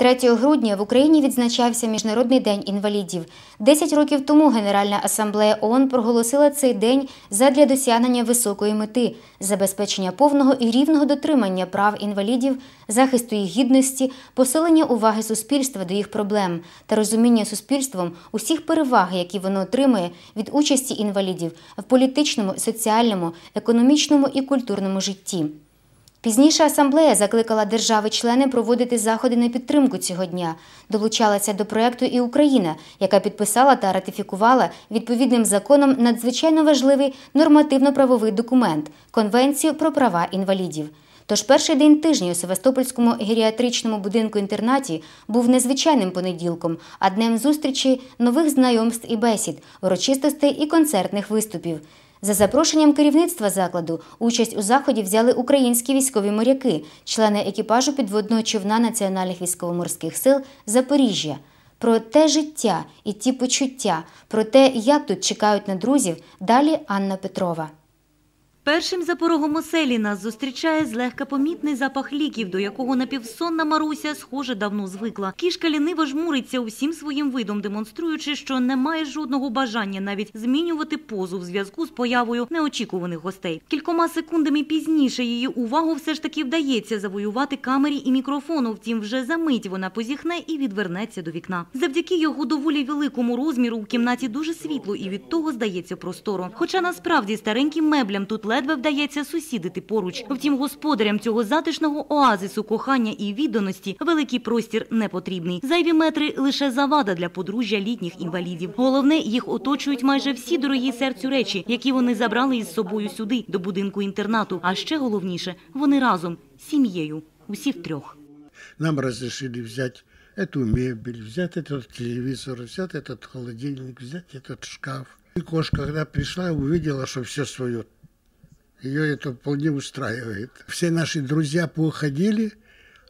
3 грудня в Україні відзначався Міжнародний день інвалідів. Десять років тому Генеральна асамблея ООН проголосила цей день задля досягнення високої мети забезпечення повного і рівного дотримання прав інвалідів, захисту їх гідності, посилення уваги суспільства до їх проблем та розуміння суспільством усіх переваг, які воно отримує від участі інвалідів в політичному, соціальному, економічному і культурному житті. Пізніше асамблея закликала держави-члени проводити заходи на підтримку цього дня. Долучалася до проєкту і Україна, яка підписала та ратифікувала відповідним законом надзвичайно важливий нормативно-правовий документ Конвенцію про права інвалідів. Тож перший день тижня у Севастопольському геріатричному будинку інтернаті був незвичайним понеділком, а днем зустрічі нових знайомств і бесід, урочистостей і концертних виступів. За запрошенням керівництва закладу участь у заході взяли українські військові моряки, члени екіпажу підводного човна Національних військово-морських сил Запоріжжя. Про те життя і ті почуття, про те, як тут чекають на друзів, далі Анна Петрова. Першим за порогом оселі нас зустрічає злегка помітний запах ліків, до якого напівсонна Маруся, схоже, давно звикла. Кішка ліниво жмуриться усім своїм видом, демонструючи, що не має жодного бажання навіть змінювати позу в зв'язку з появою неочікуваних гостей. Кількома секундами пізніше її увагу все ж таки вдається завоювати камері і мікрофону. Втім, вже за мить вона позіхне і відвернеться до вікна. Завдяки його доволі великому розміру в кімнаті дуже світло і від того здається просторо. Хоча насправді стареньким меблям тут ледве вдається сусідити поруч. Втім, господарям цього затишного оазису кохання і відданості великий простір не потрібний. Зайві метри лише завада для подружжя літніх інвалідів. Головне, їх оточують майже всі дорогі серцю речі, які вони забрали із собою сюди, до будинку інтернату. А ще головніше, вони разом сім'єю, усі втрьох. Нам разрешили взять эту мебель, взять этот телевизор, взять этот холодильник, взять этот шкаф. И кошка, когда пришла, увидела, что все свое. Ее это вполне устраивает. Все наши друзья поуходили,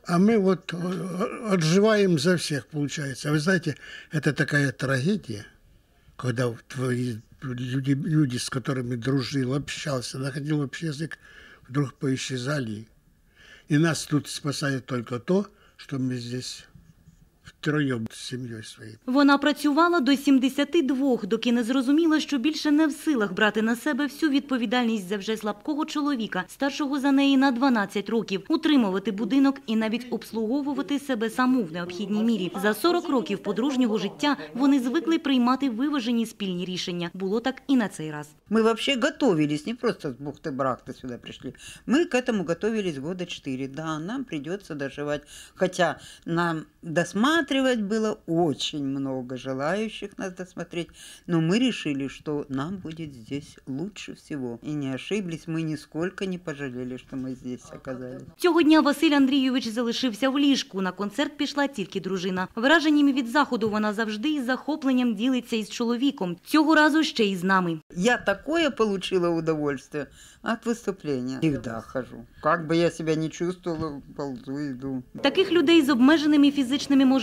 а мы вот э, отживаем за всех, получается. А вы знаете, это такая трагедия, когда твои люди, люди, с которыми дружил, общался, находил общий язык, вдруг поисчезали. И нас тут спасает только то, что мы здесь втроем з сім'єю своєю. Вона працювала до 72, доки не зрозуміла, що більше не в силах брати на себе всю відповідальність за вже слабкого чоловіка, старшого за неї на 12 років, утримувати будинок і навіть обслуговувати себе саму в необхідній мірі. За 40 років подружнього життя вони звикли приймати виважені спільні рішення. Було так і на цей раз. Мы вообще готовились, не просто с бухты-барахты сюда пришли. Мы к этому готовились года четыре. Да, нам придется доживать. Хотя нам досматривать было очень много желающих нас досмотреть. Но мы решили, что нам будет здесь лучше всего. И не ошиблись, мы нисколько не пожалели, что мы здесь оказались. Цього дня Василь Андрійович залишився в ліжку. На концерт пішла тільки дружина. Враженнями від заходу вона завжди із захопленням ділиться із чоловіком. Цього разу ще й з нами. Я такое получила удовольствие от выступления. Всегда хожу. Как бы я себя не чувствовала, ползу, иду. Таких людей з обмеженими фізичними можливостями,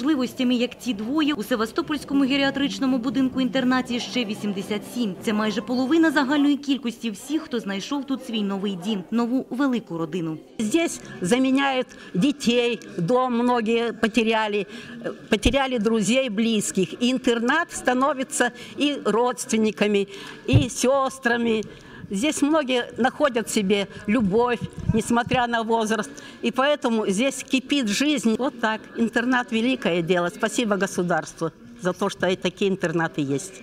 як ці двоє, у Севастопольському геріатричному будинку-інтернаті ще 87. Це майже половина загальної кількості всіх, хто знайшов тут свій новий дім, нову велику родину. Здесь заменяют детей, дом многие потеряли, потеряли друзей, близких. И интернат становится и родственниками, и сестрами. Здесь многие находят себе любовь, несмотря на возраст. И поэтому здесь кипит жизнь. Вот так. Интернат – великое дело. Спасибо государству за то, что и такие интернаты есть.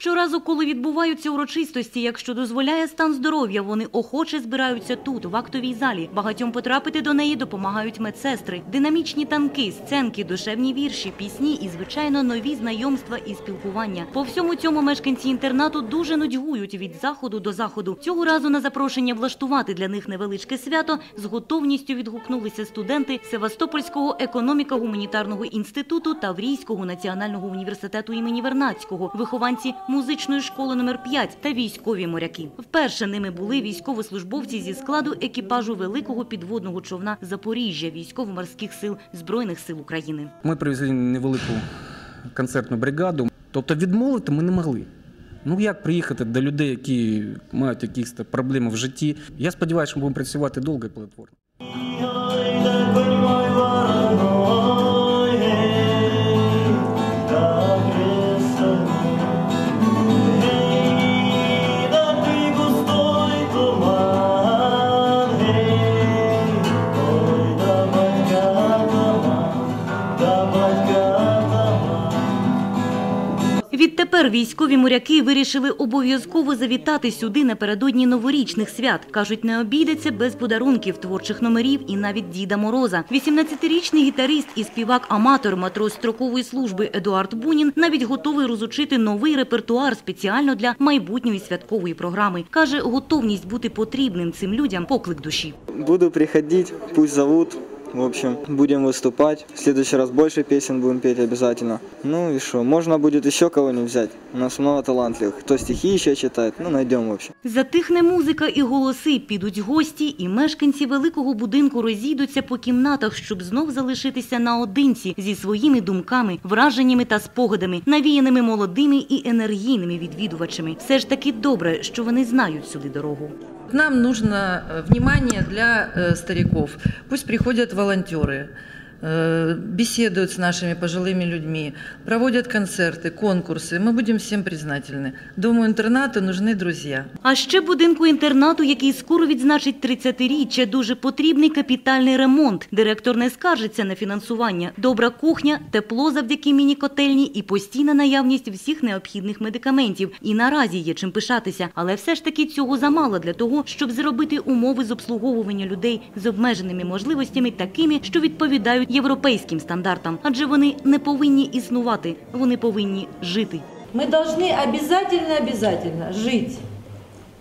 Щоразу, коли відбуваються урочистості, якщо дозволяє стан здоров'я, вони охоче збираються тут, в актовій залі. Багатьом потрапити до неї допомагають медсестри. Динамічні танки, сценки, душевні вірші, пісні і, звичайно, нові знайомства і спілкування. По всьому цьому мешканці інтернату дуже нудьгують від заходу до заходу. Цього разу на запрошення влаштувати для них невеличке свято з готовністю відгукнулися студенти Севастопольського економіко-гуманітарного інституту Таврійського національного університету імені Вернадського, вихованці музичної школи номер 5 та військові моряки. Вперше ними були військовослужбовці зі складу екіпажу великого підводного човна Запоріжжя військово-морських сил Збройних сил України. Ми привезли невелику концертну бригаду. Тобто відмовити ми не могли. Ну як приїхати до людей, які мають якісь проблеми в житті? Я сподіваюся, що ми будемо працювати довго і плодотворно. Військові моряки вирішили обов'язково завітати сюди напередодні новорічних свят. Кажуть, не обійдеться без подарунків, творчих номерів і навіть Діда Мороза. 18-річний гітарист і співак-аматор, матрос строкової служби Едуард Бунін навіть готовий розучити новий репертуар спеціально для майбутньої святкової програми. Каже, готовність бути потрібним цим людям поклик душі. Буду приходить, пусть зовут. В общем, будем выступать. В следующий раз больше песен будем петь обязательно. Ну и что, можно будет еще кого-нибудь взять. У нас много талантливых. Кто стихи еще читает, ну найдем в общем. Затихне музика і голоси, підуть гості, і мешканці великого будинку розійдуться по кімнатах, щоб знов залишитися наодинці зі своїми думками, враженнями та спогадами, навіяними молодими і енергійними відвідувачами. Все ж таки добре, що вони знають сюди дорогу Нам нужно э, внимание для э, стариков. Пусть приходят волонтеры, э, беседуют с нашими пожилыми людьми, проводят концерты, конкурсы. Мы будем всем признательны. Думаю, интернату нужны друзья. А ще будинку інтернату, який скоро відзначить 30-річчя, дуже потрібний капітальний ремонт. Директор не скаржиться на фінансування. Добра кухня, тепло завдяки міні-котельні і постійна наявність всіх необхідних медикаментів. І наразі є чим пишатися, але все ж таки цього замало для того, щоб зробити умови з обслуговування людей з обмеженими можливостями такими, що відповідають європейським стандартам. Адже вони не повинні існувати, вони повинні жити. Мы должны обязательно-обязательно жить,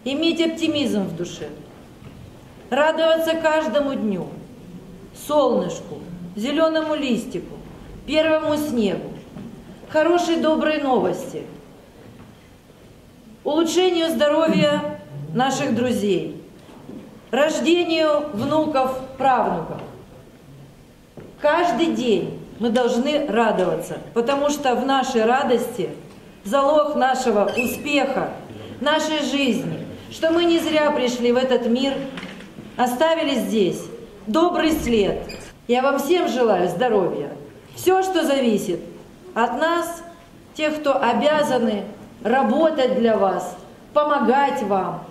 иметь оптимизм в душе, радоваться каждому дню, солнышку, зеленому листику, первому снегу, хорошей доброй новости, улучшению здоровья наших друзей, рождению внуков, правнуков. Каждый день мы должны радоваться, потому что в нашей радости залог нашего успеха, нашей жизни, что мы не зря пришли в этот мир, оставили здесь добрый след. Я вам всем желаю здоровья. Все, что зависит от нас, тех, кто обязаны работать для вас, помогать вам,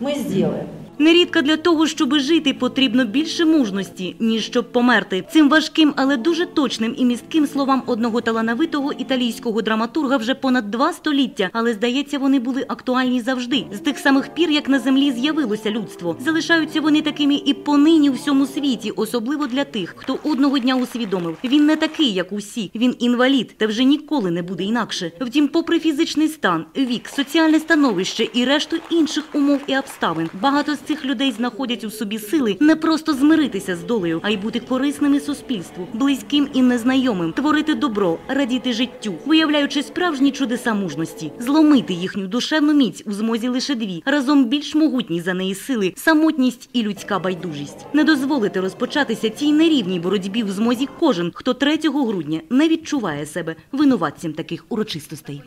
мы сделаем. Нерідко для того, щоб жити, потрібно більше мужності, ніж щоб померти. Цим важким, але дуже точним і містким словам одного талановитого італійського драматурга вже понад два століття. Але здається, вони були актуальні завжди. З тих самих пір, як на землі з'явилося людство. Залишаються вони такими і понині всьому світі, особливо для тих, хто одного дня усвідомив. Він не такий, як усі. Він інвалід, та вже ніколи не буде інакше. Втім, попри фізичний стан, вік, соціальне становище і решту інших умов і обставин, багато з цих людей знаходять у собі сили не просто змиритися з долею, а й бути корисними суспільству, близьким і незнайомим, творити добро, радіти життю, виявляючи справжні чудеса мужності, зломити їхню душевну міць у змозі лише дві, разом більш могутні за неї сили, самотність і людська байдужість. Не дозволити розпочатися цій нерівній боротьбі в змозі кожен, хто 3 грудня не відчуває себе винуватцем таких урочистостей.